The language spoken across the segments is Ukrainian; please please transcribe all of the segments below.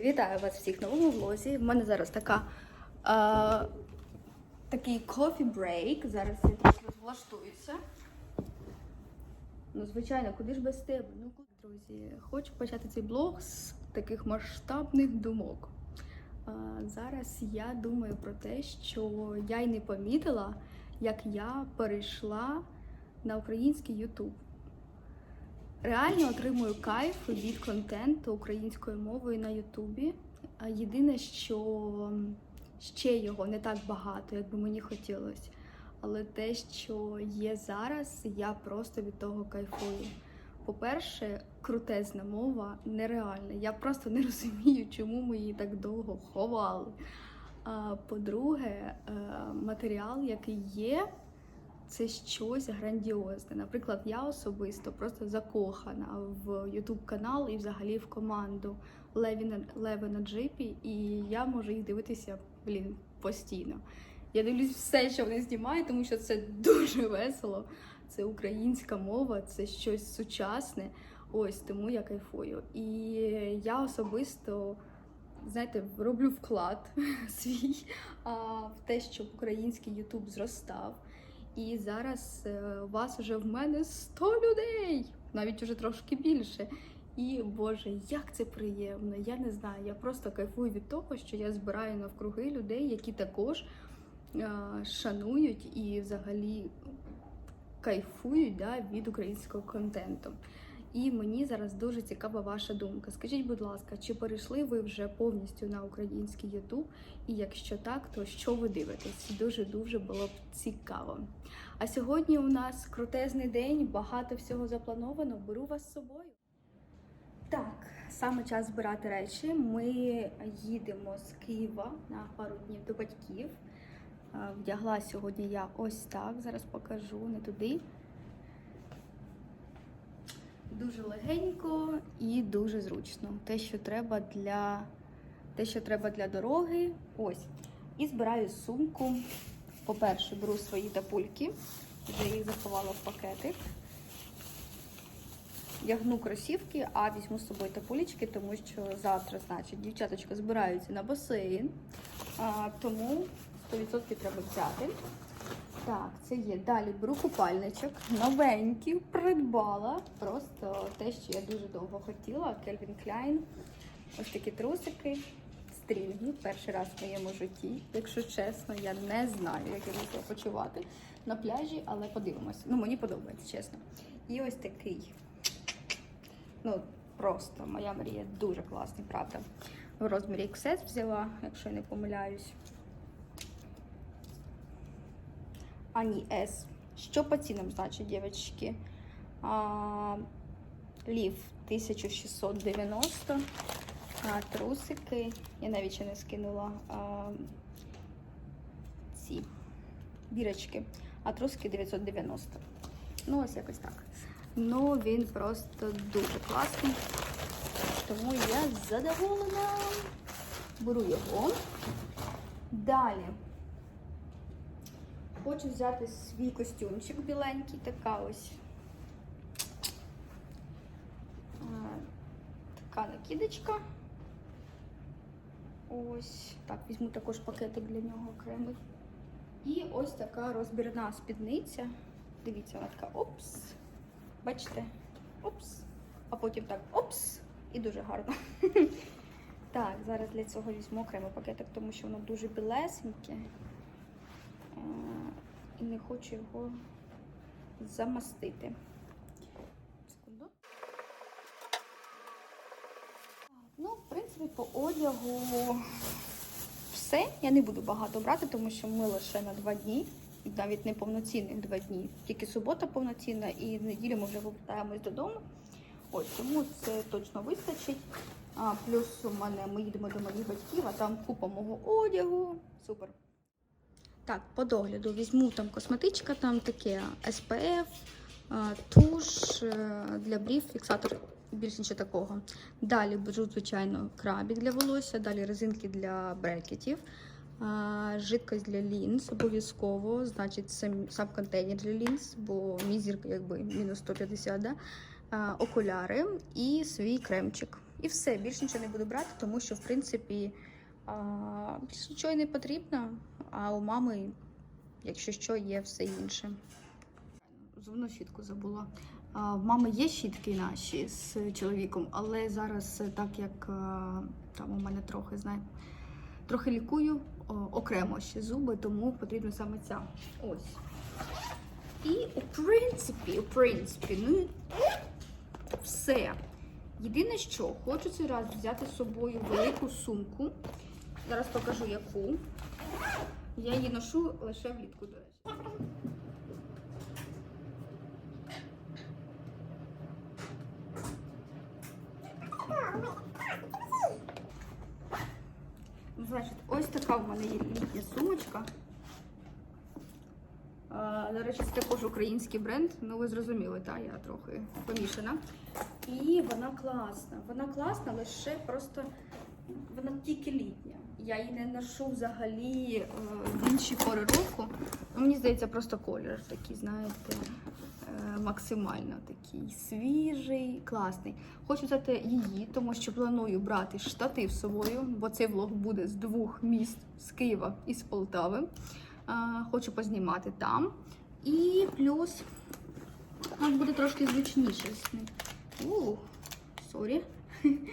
Вітаю вас всіх в новому влозі. В мене зараз така, е, такий break. Зараз я трохи розвлаштуюся. Ну, звичайно, куди ж без тебе? Ну, друзі, хочу почати цей блог з таких масштабних думок. Е, зараз я думаю про те, що я й не помітила, як я перейшла на український YouTube. Реально отримую кайф від контенту українською мовою на Ютубі. Єдине, що ще його не так багато, як би мені хотілося. Але те, що є зараз, я просто від того кайфую. По-перше, крутезна мова нереальна. Я просто не розумію, чому ми її так довго ховали. А по-друге, е, матеріал, який є, це щось грандіозне. Наприклад, я особисто просто закохана в YouTube канал і взагалі в команду Леві Леви на джипі, і я можу їх дивитися блін, постійно. Я дивлюсь все, що вони знімають, тому що це дуже весело. Це українська мова, це щось сучасне. Ось тому я кайфую. І я особисто, знаєте, роблю вклад свій а, в те, щоб український Ютуб зростав. І зараз е, вас вже в мене 100 людей, навіть уже трошки більше. І Боже, як це приємно! Я не знаю. Я просто кайфую від того, що я збираю навкруги людей, які також е, шанують і взагалі кайфують да, від українського контенту. І мені зараз дуже цікава ваша думка. Скажіть, будь ласка, чи перейшли ви вже повністю на український Ютуб? І якщо так, то що ви дивитесь? Дуже дуже було б цікаво. А сьогодні у нас крутезний день, багато всього заплановано. Беру вас з собою. Так, саме час збирати речі. Ми їдемо з Києва на пару днів до батьків. Е, Вдягла сьогодні я ось так. Зараз покажу не туди. Дуже легенько і дуже зручно. Те, що треба для те, що треба для дороги. Ось. І збираю сумку. По-перше, беру свої тапульки, вже їх заховала в пакетик. Вдягну кросівки, а візьму з собою тапулечки, тому що завтра, значить, дівчаточка збираються на басейн. А, тому 100% треба взяти. Так, це є. Далі беру купальничок. Новенький, придбала. Просто те, що я дуже довго хотіла. Calvin Klein. Ось такі трусики. Стрінги. Перший раз в моєму житті. Якщо чесно, я не знаю, як я буду почувати на пляжі, але подивимося. Ну, мені подобається, чесно. І ось такий. Ну, просто моя мрія дуже класний, правда. В розмірі XS взяла, якщо не помиляюсь. А ні, S. Що по цінам, значить, дівчатки? Лів 1690. А, трусики. Я навіть ще не скинула а, ці бірочки. А трусики 990. Ну, ось якось так. Ну, він просто дуже класний. Тому я задоволена. Беру його. Далі. Хочу взяти свій костюмчик біленький, така ось. Така накидочка. Ось. Так, візьму також пакетик для нього окремий. І ось така розбірна спідниця. Дивіться, вона така опс. Бачите? Опс. А потім так опс. І дуже гарно. Так, зараз для цього візьму окремий пакетик, тому що воно дуже білесеньке. Не хочу його замастити. Секунду. Ну, в принципі, по одягу все. Я не буду багато брати, тому що ми лише на два дні. Навіть не повноцінних два дні. Тільки субота повноцінна і неділю ми вже повертаємось додому. Ось тому це точно вистачить. А плюс у мене ми їдемо до моїх батьків, а там купа мого одягу. Супер. Так, по догляду візьму там косметичка, там таке SPF, туш е, для брів, фіксатор, більше нічого такого. Далі беру, звичайно, крабік для волосся, далі резинки для брекетів, жидкость для лінз обов'язково, значить сам, сам контейнер для лінз, бо мій зір якби мінус 150, да? окуляри і свій кремчик. І все, більше нічого не буду брати, тому що, в принципі, а, більше нічого не потрібно. А у мами, якщо що, є все інше. Зубну щітку забула. А, В мами є щітки наші з чоловіком, але зараз, е, так як а, там у мене трохи, знає, трохи лікую о, окремо ще зуби, тому потрібна саме ця. Ось. І у принципі, у принципі, ну все. Єдине, що хочу цей раз взяти з собою велику сумку. Зараз покажу яку. Я її ношу лише влітку, до речі. Значить, ось така в мене є літня сумочка. До речі, це також український бренд. Ну, ви зрозуміли, так, я трохи помішана. І вона класна. Вона класна, лише просто вона тільки літня. Я її не ношу взагалі е, в інші пори року. Ну, мені здається, просто колір такий, знаєте, е, максимально такий свіжий, класний. Хочу взяти її, тому що планую брати штатив з собою, бо цей влог буде з двох міст з Києва і з Полтави. Е, Хочу познімати там. І плюс нам буде трошки зручніше з. Ух, сорі.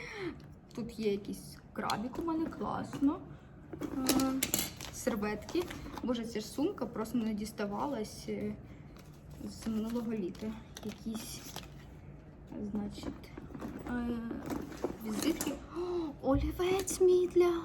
Тут є якийсь крабік у мене класно. Е, Серветки. Боже, ця ж сумка просто не діставалась е, з минулого літа. Якісь, значить, е, візитки. О, олівець мій для,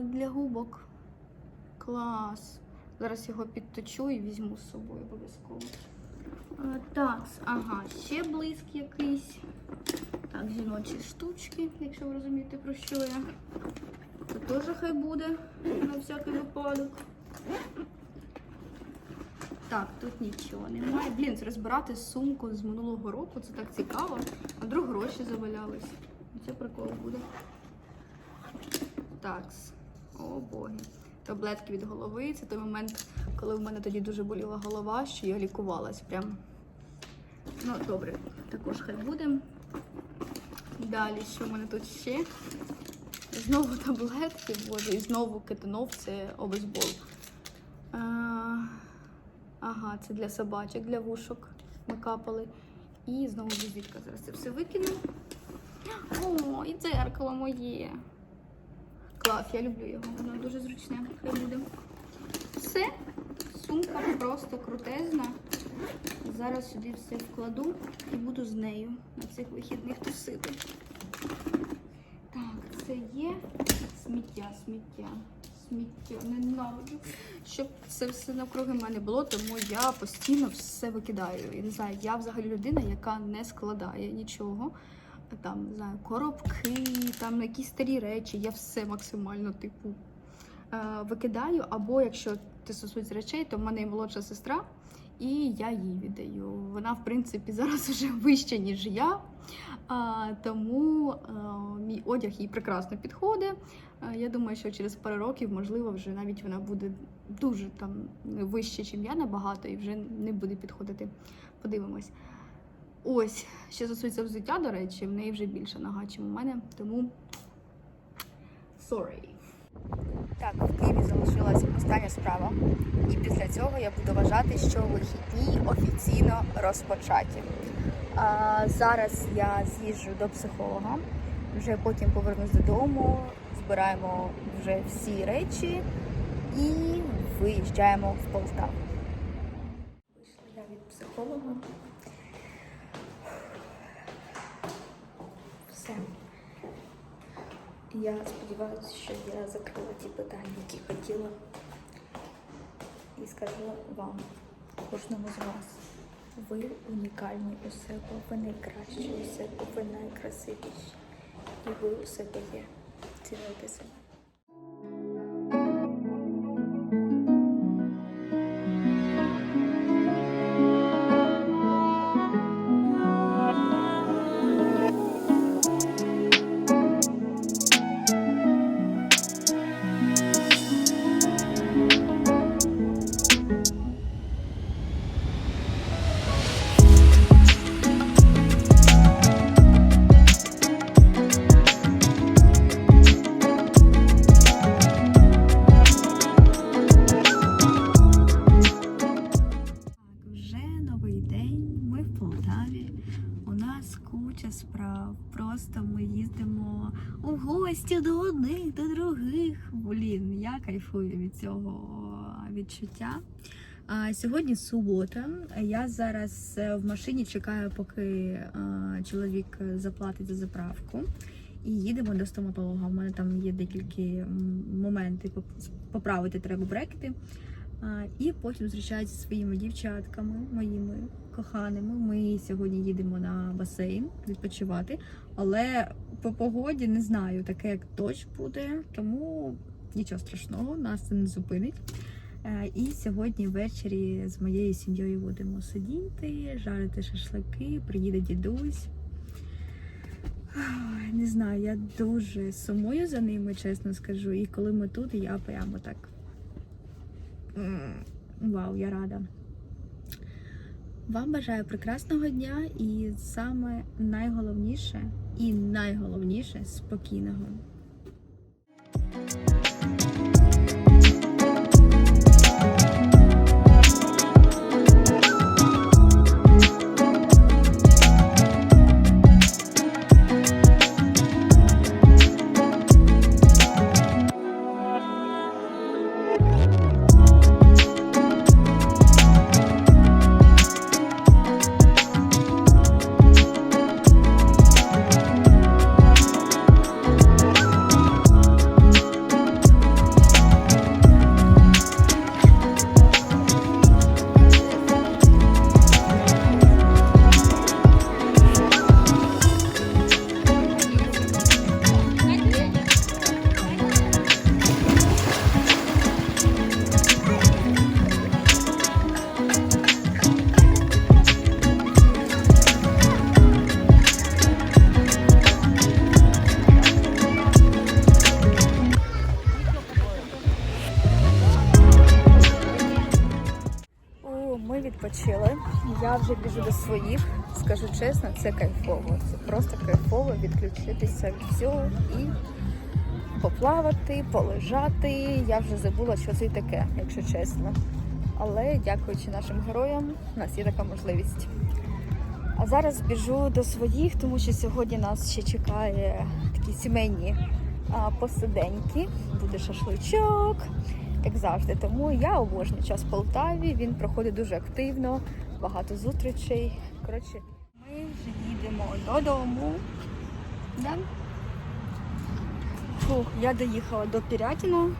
для губок. Клас. Зараз його підточу і візьму з собою обов'язково. Так, ага, ще блиск якийсь. Так, жіночі штучки, якщо ви розумієте, про що я. Це теж хай буде на всякий випадок. Так, тут нічого немає. Блін, це розбирати сумку з минулого року, це так цікаво. А вдруг гроші завалялись. Це прикол буде. Так, о боги. Таблетки від голови. Це той момент, коли в мене тоді дуже боліла голова, що я лікувалась прям. Ну, добре, також хай буде. Далі, що в мене тут ще? Знову таблетки, боже, і знову кетонов, це обезбол. А, ага, це для собачок, для вушок ми капали. І знову візитка. Зараз це все викину. О, і дзеркало моє. Клас, я люблю його, воно дуже зручне. Хай буде. Все, сумка просто крутезна. Зараз сюди все вкладу і буду з нею на цих вихідних тусити. Так, це є сміття, сміття, сміття. Ненавиджу. Щоб це все навкруги мене було, тому я постійно все викидаю. Я не знаю, я взагалі людина, яка не складає нічого. Там, не знаю, коробки, там якісь старі речі, я все максимально, типу, е, викидаю. Або якщо це стосується речей, то в мене є молодша сестра, і я їй віддаю. Вона, в принципі, зараз вже вища, ніж я. А, тому а, мій одяг їй прекрасно підходить. А, я думаю, що через пару років, можливо, вже навіть вона буде дуже там вище, ніж я набагато, і вже не буде підходити. Подивимось. Ось, що стосується взуття, до речі, в неї вже більше нога, ніж у мене, тому sorry. Так, в Києві залишилася остання справа, і після цього я буду вважати, що вихідні офіційно розпочаті. А, зараз я з'їжджу до психолога, вже потім повернусь додому, збираємо вже всі речі і виїжджаємо в Полтаву. Вийшла я від психолога. Все. Я сподіваюся, що я закрила ті питання, які хотіла. І скажу вам, кожному з вас, ви унікальні у себе, ви найкращі у себе, ви найкрасивіші. І ви у себе є. Цінуйте себе. Відчуття. Сьогодні субота. Я зараз е, в машині чекаю, поки е, чоловік заплатить за заправку. І їдемо до стоматолога. У мене там є декілька м, моменти. Поправити треба брекети. І потім зустрічаються зі своїми дівчатками, моїми коханими. Ми сьогодні їдемо на басейн відпочивати, але по погоді не знаю, таке як дощ буде, тому нічого страшного, нас це не зупинить. Е, І сьогодні ввечері з моєю сім'єю будемо сидіти, жарити шашлики, приїде дідусь. Не знаю, я дуже сумую за ними, чесно скажу. І коли ми тут, я прямо так. Вау, я рада. Вам бажаю прекрасного дня і саме найголовніше і найголовніше спокійного. Відпочили. Я вже біжу до своїх. Скажу чесно, це кайфово. Це просто кайфово відключитися від всього і поплавати, полежати. Я вже забула, що це таке, якщо чесно. Але дякуючи нашим героям, у нас є така можливість. А зараз біжу до своїх, тому що сьогодні нас ще чекає такі сімейні посиденьки. Буде шашличок, як завжди. Тому я обожнюю час в Полтаві. Він проходить дуже активно, багато зустрічей. Коротше, ми вже їдемо додому. Да? Фух, я доїхала до Пірятіна.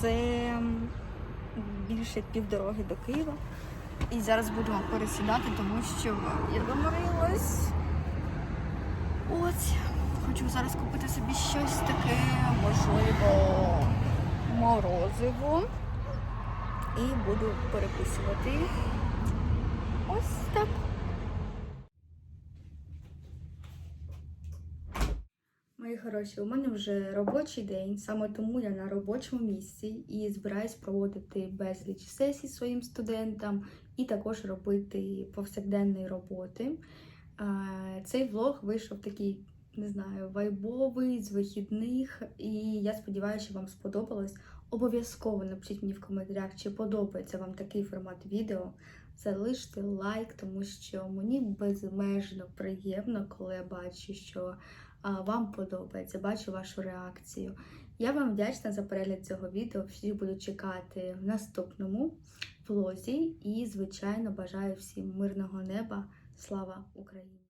Це більше півдороги до Києва. І зараз будемо пересідати, тому що я заморилась. Ось, хочу зараз купити собі щось таке, можливо, морозиво. І буду перекусувати. Ось так. Мої хороші, у мене вже робочий день, саме тому я на робочому місці і збираюсь проводити безліч сесій своїм студентам і також робити повсякденної роботи. Цей влог вийшов такий, не знаю, вайбовий з вихідних, і я сподіваюся, що вам сподобалось. Обов'язково напишіть мені в коментарях, чи подобається вам такий формат відео. Залиште лайк, тому що мені безмежно приємно, коли я бачу, що вам подобається, бачу вашу реакцію. Я вам вдячна за перегляд цього відео. Всі буду чекати в наступному влозі. І, звичайно, бажаю всім мирного неба. Слава Україні!